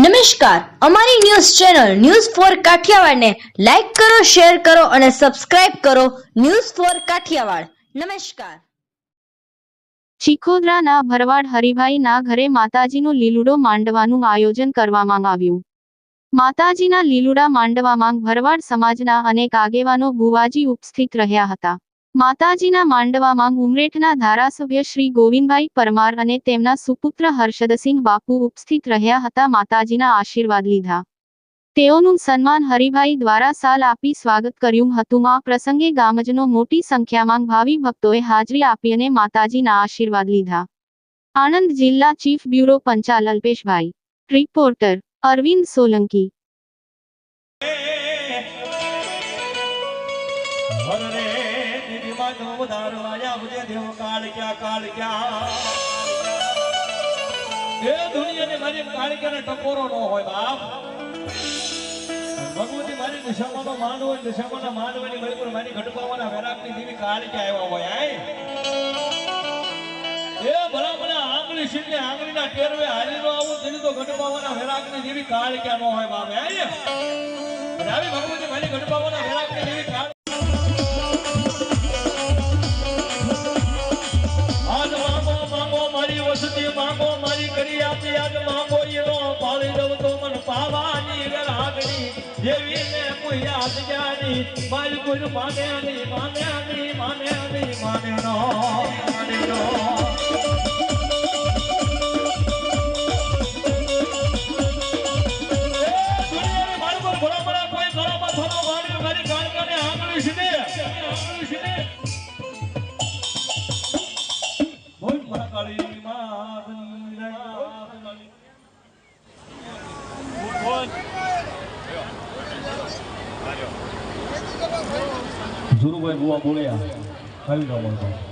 નમસ્કાર. અમારી news channel news four કાઠિયાવાડને લાઈક કરો, શેર કરો અને સબસ્ક્રાઇબ કરો ન્યૂઝ ફોર કાઠિયાવાડ. નમસ્કાર. ચીખોદરાના ભરવાડ હરિભાઈના ઘરે માતાજીનો લીલુડો માંડવાનું આયોજન કરવામાં આવ્યું. માતાજીના લીલુડા માંડવામાં ભરવાડ સમાજના અનેક આગેવાનો ભુવાજી ઉપસ્થિત રહ્યા હતા. માતાજીના માંડવામાં ઉમરેઠના ધારાસભ્ય શ્રી ગોવિંદભાઈ પરમાર અને તેમના સુપુત્ર હર્ષદસિંહ બાપુ ઉપસ્થિત રહ્યા હતા માતાજીના આશીર્વાદ લીધા. તેઓનું સન્માન હરિભાઈ દ્વારા સાલ આપી સ્વાગત કર્યું હતું. આ પ્રસંગે ગામજનો મોટી સંખ્યામાં ભાવિ ભક્તોએ હાજરી આપી અને માતાજીના આશીર્વાદ લીધા. આણંદ જિલ્લા chief bureau Panchal Alpeshbhai. Reporter Arvind Solanki. એ ભગવતી ભલા મને આંગળી શીખને આંગળીના ટેરવે હાલી નો આવું તેની તો ઘટપાવાના વેરાગની દેવી કાળ ક્યાં ન હોય, બાપ આવી ભગવતી મારી ઘટપાવાના વેરાગણી દેવી ને કોઈ યાદ જાણી મારી કોઈ માન્યાની માન્યાની માને નહીં માને નહીં ધુરુભાઈ બુવા બોલ્યા ન મળતો